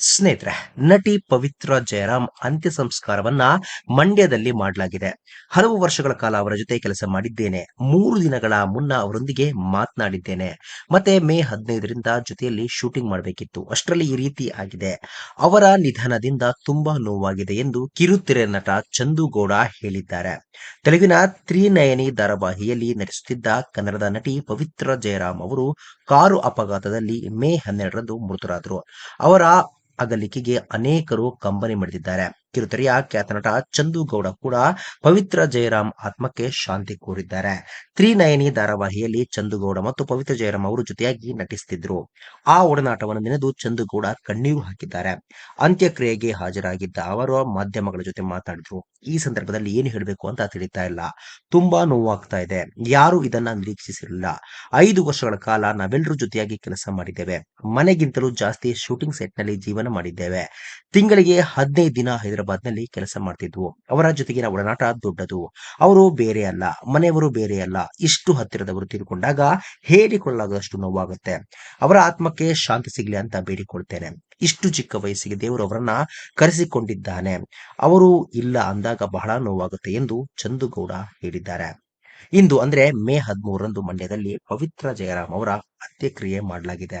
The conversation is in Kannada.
ಸ್ನೇಹಿತರೆ, ನಟಿ ಪವಿತ್ರ ಜಯರಾಮ್ ಅಂತ್ಯ ಸಂಸ್ಕಾರವನ್ನ ಮಂಡ್ಯದಲ್ಲಿ ಮಾಡಲಾಗಿದೆ. ಹಲವು ವರ್ಷಗಳ ಕಾಲ ಅವರ ಜೊತೆ ಕೆಲಸ ಮಾಡಿದ್ದೇನೆ. ಮೂರು ದಿನಗಳ ಮುನ್ನ ಅವರೊಂದಿಗೆ ಮಾತನಾಡಿದ್ದೇನೆ. ಮತ್ತೆ ಮೇ ಹದಿನೈದರಿಂದ ಜೊತೆಯಲ್ಲಿ ಶೂಟಿಂಗ್ ಮಾಡಬೇಕಿತ್ತು. ಅಷ್ಟರಲ್ಲಿ ಈ ರೀತಿ ಆಗಿದೆ. ಅವರ ನಿಧನದಿಂದ ತುಂಬಾ ನೋವಾಗಿದೆ ಎಂದು ಕಿರುತೆರೆ ನಟ ಚಂದುಗೌಡ ಹೇಳಿದ್ದಾರೆ. ತೆಲುಗಿನ ತ್ರಿನಯನಿ ಧಾರಾವಾಹಿಯಲ್ಲಿ ನಟಿಸುತ್ತಿದ್ದ ಕನ್ನಡದ ನಟಿ ಪವಿತ್ರ ಜಯರಾಮ್ ಅವರು ಕಾರು ಅಪಘಾತದಲ್ಲಿ ಮೇ ಹನ್ನೆರಡರಂದು ಮೃತರಾದರು. ಅವರ ಅಗಲಿಕೆಗೆ ಅನೇಕರು ಕಂಬನಿ ಮಿಡಿದಿದ್ದಾರೆ. ಕಿರುತೆರೆಯ ಖ್ಯಾತ ನಟ ಚಂದು ಗೌಡ ಕೂಡ ಪವಿತ್ರ ಜಯರಾಮ್ ಆತ್ಮಕ್ಕೆ ಶಾಂತಿ ಕೋರಿದ್ದಾರೆ. ತ್ರಿನಯನಿ ಧಾರಾವಾಹಿಯಲ್ಲಿ ಚಂದುಗೌಡ ಮತ್ತು ಪವಿತ್ರ ಜಯರಾಮ್ ಅವರು ಜೊತೆಯಾಗಿ ನಟಿಸುತ್ತಿದ್ರು ಆ ಒಡನಾಟವನ್ನು ನೆನೆದು ಚಂದುಗೌಡ ಕಣ್ಣೀರು ಹಾಕಿದ್ದಾರೆ. ಅಂತ್ಯಕ್ರಿಯೆಗೆ ಹಾಜರಾಗಿದ್ದ ಅವರು ಮಾಧ್ಯಮಗಳ ಜೊತೆ ಮಾತಾಡಿದ್ರು. ಈ ಸಂದರ್ಭದಲ್ಲಿ ಏನು ಹೇಳಬೇಕು ಅಂತ ತಿಳಿತಾ ಇಲ್ಲ. ತುಂಬಾ ನೋವಾಗ್ತಾ ಇದೆ. ಯಾರು ಇದನ್ನ ನಿರೀಕ್ಷಿಸಿರಲಿಲ್ಲ. ಐದು ವರ್ಷಗಳ ಕಾಲ ನಾವೆಲ್ಲರೂ ಜೊತೆಯಾಗಿ ಕೆಲಸ ಮಾಡಿದ್ದೇವೆ. ಮನೆಗಿಂತಲೂ ಜಾಸ್ತಿ ಶೂಟಿಂಗ್ ಸೆಟ್ನಲ್ಲಿ ಜೀವನ ಮಾಡಿದ್ದೇವೆ. ತಿಂಗಳಿಗೆ ಹದಿನೈದು ದಿನ ಹೈದರಾಬಾದ್ನಲ್ಲಿ ಕೆಲಸ ಮಾಡ್ತಿದ್ವು. ಅವರ ಜೊತೆಗಿನ ಒಡನಾಟ ದೊಡ್ಡದು. ಅವರು ಬೇರೆ ಅಲ್ಲ, ಮನೆಯವರು ಬೇರೆ ಅಲ್ಲ. ಇಷ್ಟು ಹತ್ತಿರದವರು ತಿಳ್ಕೊಂಡಾಗ ಹೇಳಿಕೊಳ್ಳಲಾಗದಷ್ಟು ನೋವಾಗುತ್ತೆ. ಅವರ ಆತ್ಮಕ್ಕೆ ಶಾಂತಿ ಸಿಗ್ಲಿ ಅಂತ ಬೇಡಿಕೊಳ್ತೇನೆ. ಇಷ್ಟು ಚಿಕ್ಕ ವಯಸ್ಸಿಗೆ ದೇವರು ಅವರನ್ನ ಕರೆಸಿಕೊಂಡಿದ್ದಾನೆ. ಅವರು ಇಲ್ಲ ಅಂದಾಗ ಬಹಳ ನೋವಾಗುತ್ತೆ ಎಂದು ಚಂದುಗೌಡ ಹೇಳಿದ್ದಾರೆ. ಇಂದು ಅಂದ್ರೆ ಮೇ ಹದಿಮೂರರಂದು ಮಂಡ್ಯದಲ್ಲಿ ಪವಿತ್ರ ಜಯರಾಮ್ ಅವರ ಅಂತ್ಯಕ್ರಿಯೆ ಮಾಡಲಾಗಿದೆ.